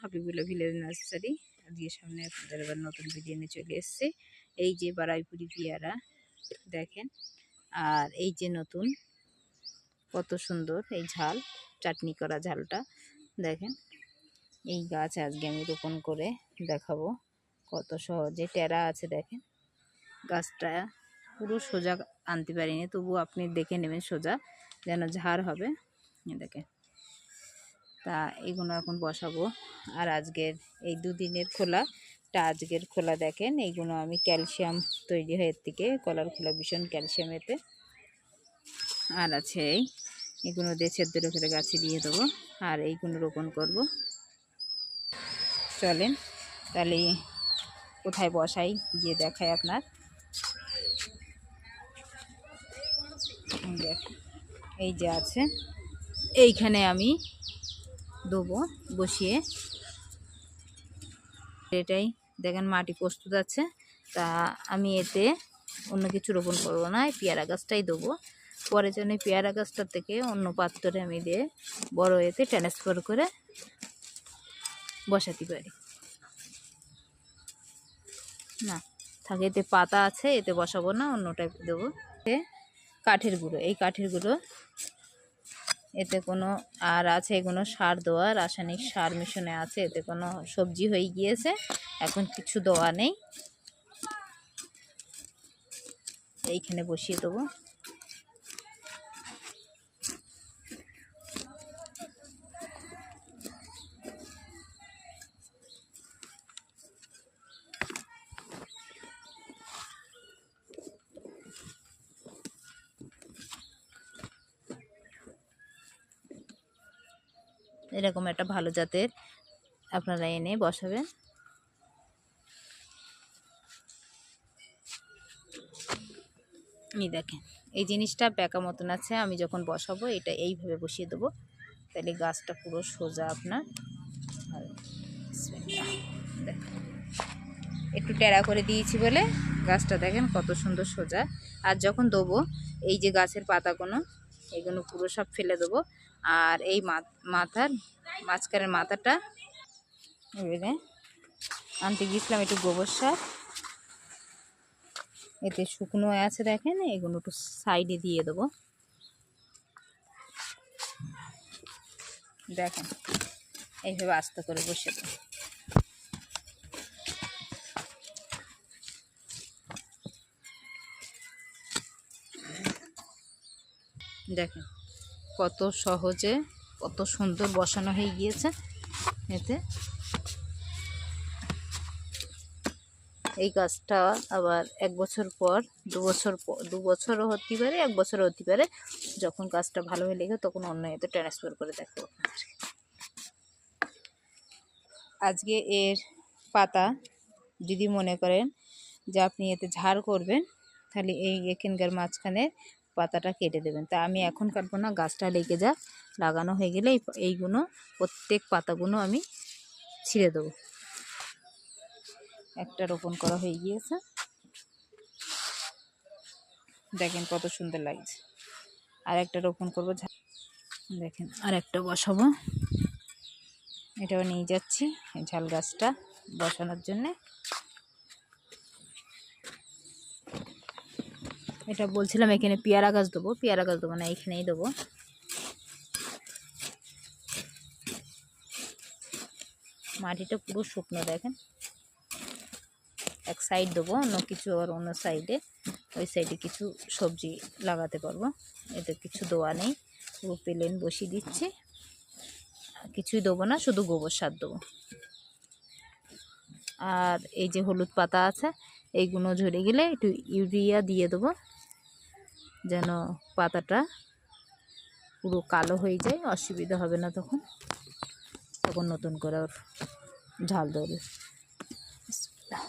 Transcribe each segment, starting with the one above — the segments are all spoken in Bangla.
Habibullah village nursery. আজকে সামনে আপনাদের আবার নতুন ভিডিও নিয়ে চলে এসেছে। এই যে বারাইপুরি পেয়ারা, দেখেন। আর এই যে নতুন, কত সুন্দর এই ঝাল, চাটনি করা ঝালটা, দেখেন। এই গাছ আজকে আমি রোপণ করে দেখাবো কত সহজে। টেরা আছে, দেখেন। গাছটা পুরো সোজা আনতে পারিনি তবু আপনি দেখে নেবেন সোজা, যেন ঝাড় হবে। দেখেন। তা এগুলো এখন বসাবো। আর আজকের এই দুদিনের খোলা, তা আজকের খোলা দেখেন এইগুলো আমি ক্যালসিয়াম তৈরি হয় এর থেকে, কলার খোলা ভীষণ ক্যালসিয়াম এতে। আর আছে এই এগুলো দিয়ে সেদ্ধ করে গাছে দিয়ে দেবো, আর এইগুলো রোপণ করব। চলেন, তাহলে কোথায় বসাই, গিয়ে দেখায় আপনার। এই যে আছে, এইখানে আমি দেবো, বসিয়ে। এটাই, দেখেন মাটি প্রস্তুত আছে। তা আমি এতে অন্য কিছু রোপণ করব না, এই পেয়ারা গাছটাই দেবো। পরে এই পেয়ারা গাছটার থেকে অন্য পাত্রে আমি দিয়ে বড় এতে ট্রান্সফার করে বসাতে পারি। না, থাকে এতে পাতা আছে, এতে বসাবো না, অন্যটাই দেবো। কাঠের গুঁড়ো, এই কাঠের গুঁড়ো এতে কোনো আর আছে, এগুলো সার দেওয়া, রাসায়নিক সার মিশনে আছে, এতে কোনো সবজি হয়ে গিয়েছে, এখন কিছু দেওয়া নেই। এইখানে বসিয়ে দেবো। এরকম একটা ভালো জাতের আপনারা এনে বসাবেন। দেখেন, এই জিনিসটা বেঁকা মতন আছে, আমি যখন বসাবো এটা এইভাবে বসিয়ে দেবো। তাহলে গাছটা পুরো সোজা আপনার দেখেন। একটু টেরা করে দিয়েছি বলে গাছটা দেখেন কত সুন্দর সোজা। আর যখন দেবো, এই যে গাছের পাতাগুলো এইগুলো পুরো সব ফেলে দেবো। আর এই মাথার, মাঝখানের মাথাটা এবারে আনতে গিয়েছিলাম একটু গোবর সার। এতে শুকনো আছে দেখেন, এগুলো একটু সাইডে দিয়ে দেবো। দেখেন, এইভাবে আস্তে করে বসে দেবো। দেখেন কত সহজে, কত সুন্দর বসানো হয়ে গিয়েছে এতে। এই গাছটা আবার এক বছর পর, দু বছর দু বছরও হতে পারে, এক বছরও হতে পারে, যখন গাছটা ভালো হয়ে লেগে তখন অন্য এতে ট্রান্সফার করে আপনাদেরকে। আজকে এর পাতা যদি মনে করেন যে আপনি এতে ঝাড় করবেন, তাহলে এই এখানকার মাঝখানে পাতাটা কেটে দেবেন। তা আমি এখন কাটবো না, গাছটা লেগে যা লাগানো হয়ে গেলে এই এইগুলো, প্রত্যেক পাতাগুলো আমি ছিঁড়ে দেবো। একটা রোপণ করা হয়ে গিয়েছে। দেখেন কত সুন্দর লাগছে। আর একটা রোপণ করব দেখেন, আর একটা বসাবো। এটাও নিয়ে যাচ্ছি ঝাল গাছটা বসানোর জন্যে। এটা বলছিলাম এখানে পেয়ারা গাছ দেবো, পেয়ারা গাছ দেবো না, এখানেই দেবো। মাটিটা পুরো শুকনো, দেখেন। এক সাইড দেবো, অন্য কিছু আর অন্য সাইডে ওই সাইডে কিছু সবজি লাগাতে পারব। এতে কিছু দেওয়া নেই, পুরো প্লেন বসিয়ে দিচ্ছি। কিছুই দেবো না, শুধু গোবর সার দেবো। আর এই যে হলুদ পাতা আছে, এইগুলো ঝরে গেলে একটু ইউরিয়া দিয়ে দেবো। যেন পাতাটা পুরো কালো হয়ে যায়, অসুবিধা হবে না তখন। তখন নতুন করে ওর ঝাল ধরবে বিসমিল্লাহ।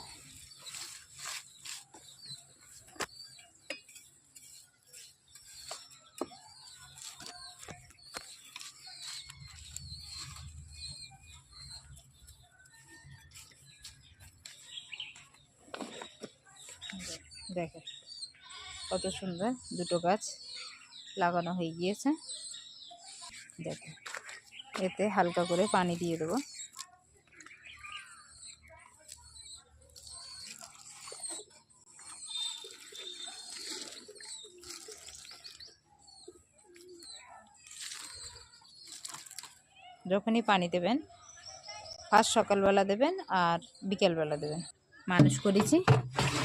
কত সুন্দর দুটো গাছ লাগানো হয়ে গিয়েছে। দেখো, এতে হালকা করে পানি দিয়ে দেবো। যখনই পানি দেবেন, ফার্স্ট সকালবেলা দেবেন আর বিকেলবেলা দেবেন। মানুষ করেছি।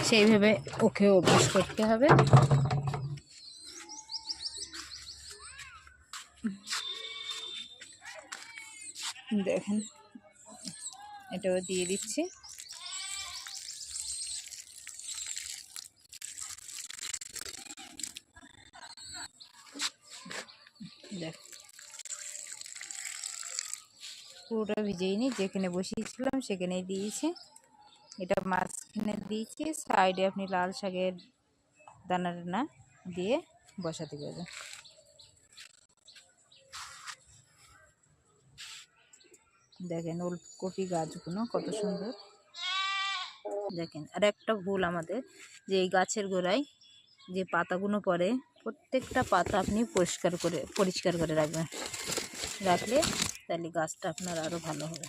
সেইভাবে ওকে অভ্যাস করতে হবে। দেখেন, এটাও দিয়ে দিচ্ছি। দেখ, পুরোটা ভিজেইনি যেখানে বসিয়েছিলাম সেখানেই দিয়েছি। এটা মাঝখানে দিয়েছি সাইডে আপনি লাল শাকের দানা টানা দিয়ে বসাতে পারবেন। দেখেন ওলকপি গাছগুলো কত সুন্দর। দেখেন, আর একটা ভুল আমাদের, যে এই গাছের গোড়ায় যে পাতাগুলো পড়ে, প্রত্যেকটা পাতা আপনি পরিষ্কার করে পরিষ্কার করে রাখবেন। রাখলে তাহলে গাছটা আপনার আরও ভালো হবে।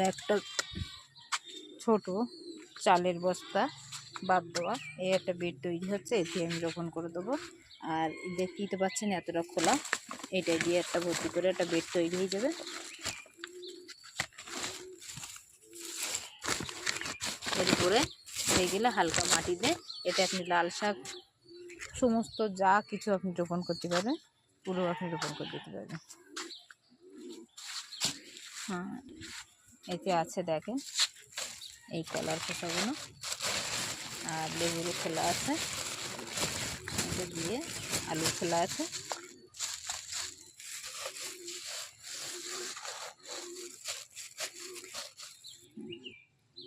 আর একটা ছোট চালের বস্তা বাদ দেওয়া। এই একটা বেড তৈরি হচ্ছে এতে আমি রোপণ করে দেবো। আর দেখতেই তো পাচ্ছেন এতটা খোলা, এটা দিয়ে একটা ভর্তি করে একটা বেড তৈরি হয়ে যাবে। এর উপরে হয়ে গেলে হালকা মাটি দিয়ে এটা আপনি লাল শাক, সমস্ত যা কিছু আপনি রোপণ করতে পারবেন, পুরো আপনি রোপণ করে দিতে পারবেন। হ্যাঁ এতে আছে দেখেন, এই কলার খোসাগুলো। আর লেবুরও খোলা আছে এটা দিয়ে আলু খোলা আছে।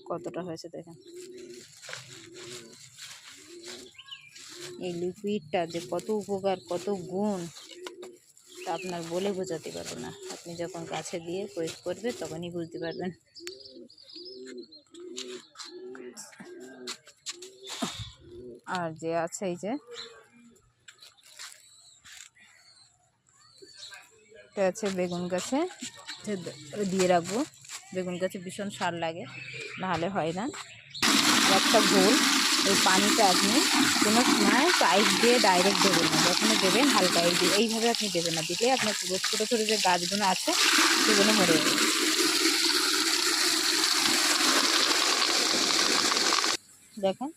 কতটা হয়েছে দেখেন? এই লিকুইডটা যে কত উপকার, কত গুণ। তা আপনার বলে বোঝাতে পারব না। আপনি যখন গাছে দিয়ে প্রয়োগ করবে, তখনই বুঝতে পারবেন। আর যে আছে এই যে আছে বেগুন গাছে। দিয়ে রাখব। বেগুন গাছে ভীষণ সার লাগে, নাহলে হয় না। একটা ভুল এই পানিটা আপনি কোনো সময় পাইপ দিয়ে ডাইরেক্ট দেবেন না। যখনই দেবেন হালকা এই দিয়ে এইভাবে আপনি দেবেন না। দিলে আপনার পুরো ছোটো ছোটো যে গাছগুলো আছে, সেগুলো মরে যাবে। দেখেন,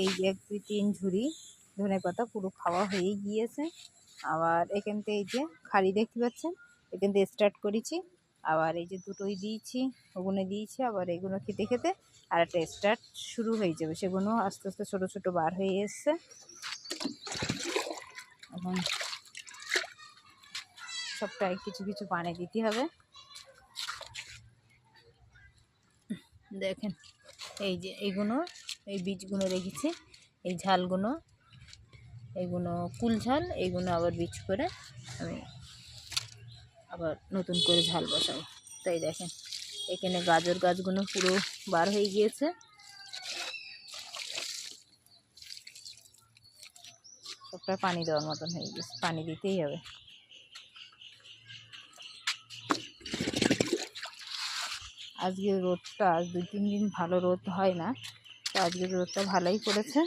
এই যে এক দুই, তিন ঝুড়ি ধনে পাতা পুরো খাওয়া হয়েই গিয়েছে। আবার এখান থেকে এই যে খাড়ি দেখতে পাচ্ছেন? এখান থেকে স্টার্ট করেছি। আবার এই যে দুটোই দিয়েছি ওগুলো দিয়েছি, আবার এগুলো খেতে খেতে আর একটা স্টার্ট শুরু হয়ে যাবে। সেগুলো আস্তে আস্তে ছোটো ছোটো বার হয়ে এসছে। এখন সবটাই কিছু কিছু পানি দিতে হবে। দেখেন, এই যে এইগুলো এই বীজগুলো রেখেছি, এই ঝালগুলো এইগুলো কুল ঝাল এইগুলো আবার বীজ করে আমি আবার নতুন করে ঝাল বসাবো। তাই দেখেন, এখানে গাজর গাছগুলো পুরো বার হয়ে গিয়েছে। সবটা পানি দেওয়ার মতন হয়ে গেছে পানি দিতেই হবে। আজকে রোদটা, আজ দুই তিন দিন ভালো রোদ হয় না, তো আজকে রোদটা ভালোই পড়েছে।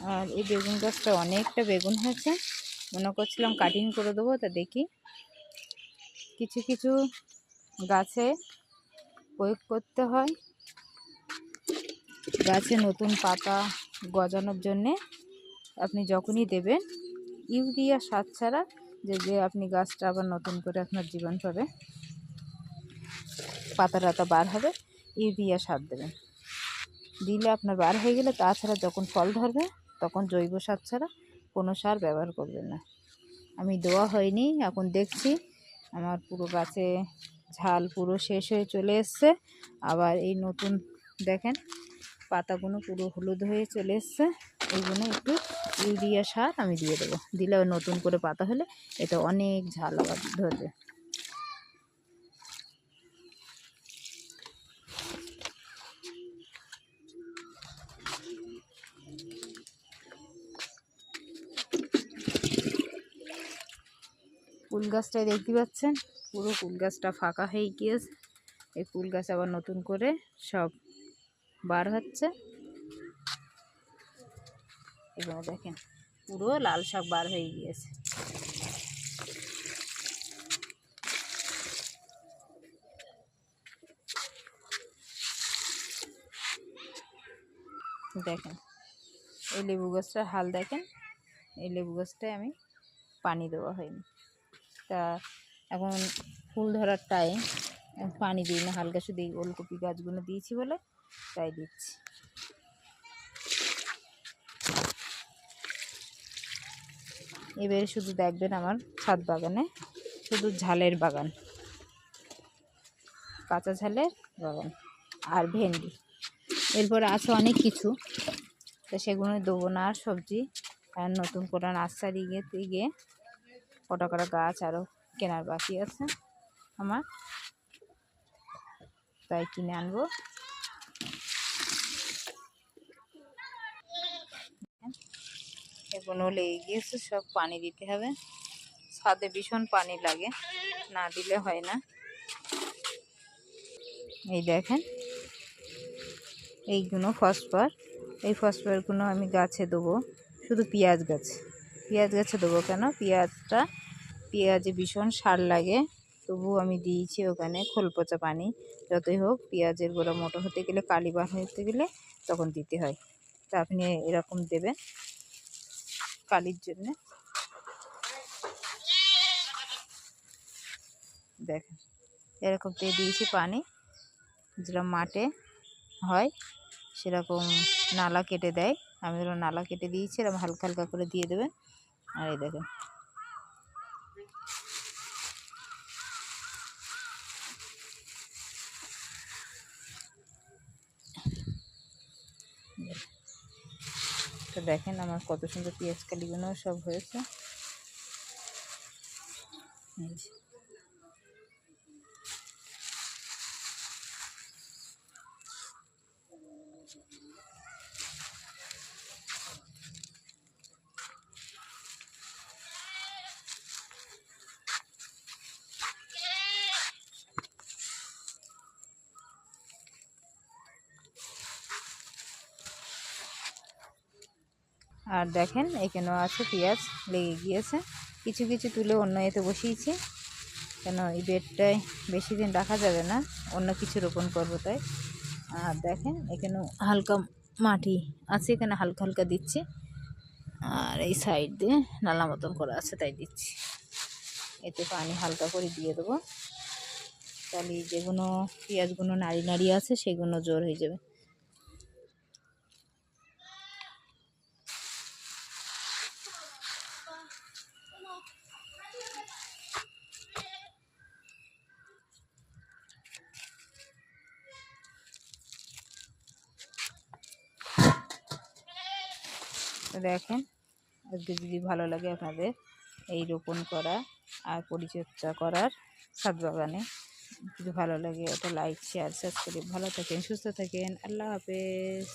আর এই বেগুন গাছটা অনেকটা বেগুন হয়েছে। মনে করছিলাম কাটিং করে দেবো, তা দেখি। কিছু কিছু গাছে প্রয়োগ করতে হয়। গাছে নতুন পাতা গজানোর জন্যে আপনি যখনই দেবেন, ইউরিয়া সার ছাড়া যে যে আপনি গাছটা আবার নতুন করে আপনার জীবন পাবে, পাতা টাতা বার হবে, ইউরিয়া সার দেবেন। দিলে আপনার বার হয়ে গেলে তাছাড়া যখন ফল ধরবে তখন জৈব সার ছাড়া কোনো সার ব্যবহার করবেন না। আমি দেওয়া হয়নি, এখন দেখছি। আমার পুরো গাছে ঝাল পুরো শেষ হয়ে চলে এসছে। আবার এই নতুন দেখেন, পাতাগুলো পুরো হলুদ হয়ে চলে এসছে। এইগুলো একটু ইউরিয়া সার আমি দিয়ে দেবো। দিলে নতুন করে পাতা হলে এটা অনেক ঝাল আবার ধরবে। ফুল গাছটাই দেখতে পাচ্ছেন। পুরো কুল গাছটা ফাঁকা হয়ে গিয়েছে। এই কুল গাছ আবার নতুন করে সব বার হচ্ছে। এবার দেখেন, পুরো লাল শাক বার হয়ে গিয়েছে। দেখেন, এই লেবু গাছটার হাল দেখেন। এই লেবু গাছটায় আমি পানি দেওয়া হয়নি। তা এখন ফুল ধরার টাইম পানি দিই না, হালকা শুধু এই ওলকপি গাছগুলো দিয়েছি বলে তাই দিচ্ছি। এবারে শুধু দেখবেন আমার ছাদ বাগানে, শুধু ঝালের বাগান, কাঁচা ঝালের বাগান আর ভেন্ডি। এরপরে আছে অনেক কিছু, তো সেগুলো দেবো না আর সবজি আর নতুন করে নার্সারি গিয়ে গিয়ে কটা কটা গাছ আরও কেনার বাকি আছে আমার। তাই কিনে আনব। এগুলো লেগে গিয়েছে, সব পানি দিতে হবে। ছাদে ভীষণ পানি লাগে, না দিলে হয় না। এই দেখেন এইগুলো ফসফর। এই ফসফরগুলো আমি গাছে দেবো, শুধু পেঁয়াজ গাছে। পেঁয়াজ গাছে দেবো কেন? পেঁয়াজটা, পেঁয়াজে ভীষণ সার লাগে। তবুও আমি দিয়েছি ওখানে খোল পচা পানি। যতই হোক, পেঁয়াজের গোড়া মোটো হতে গেলে, কালি বার হতে গেলে তখন দিতে হয়। তা আপনি এরকম দেবেন কালির জন্যে। দেখেন, এরকম দিয়ে দিয়েছি পানি। যেটা মাঠে হয়। সেরকম নালা কেটে দেয়। আমি ওরা নালা কেটে দিয়েছি এরকম হালকা হালকা করে দিয়ে দেবেন আর এই দেখেন তো দেখেন আমার কত সুন্দর পেঁয়াজ কালিগুলো সব হয়েছে এই যে। আর দেখেন, এখানেও আছে পেঁয়াজ, লেগে গিয়েছে। কিছু কিছু তুলে অন্য এতে বসিয়েছি। কেন, এই বেডটায় বেশি দিন রাখা যাবে না, অন্য কিছু রোপণ করব তাই। আর দেখেন এখানেও হালকা মাটি আছে, এখানে হালকা হালকা দিচ্ছি। আর এই সাইড দিয়ে নালা মতন করা আছে, তাই দিচ্ছি। এতে পানি হালকা করে দিয়ে দেবো। তাহলে যেগুলো পেঁয়াজগুলো নাড়ি নাড়ি আছে সেগুলো জোর হয়ে যাবে। দেখেন, আজকে যদি ভালো লাগে আপনাদের এই রোপণ করা আর পরিচর্যা করার ছাদ বাগানে। যদি ভালো লাগে ওটা লাইক শেয়ার সাবস্ক্রাইব ভালো থাকেন, সুস্থ থাকেন। আল্লাহ হাফেজ।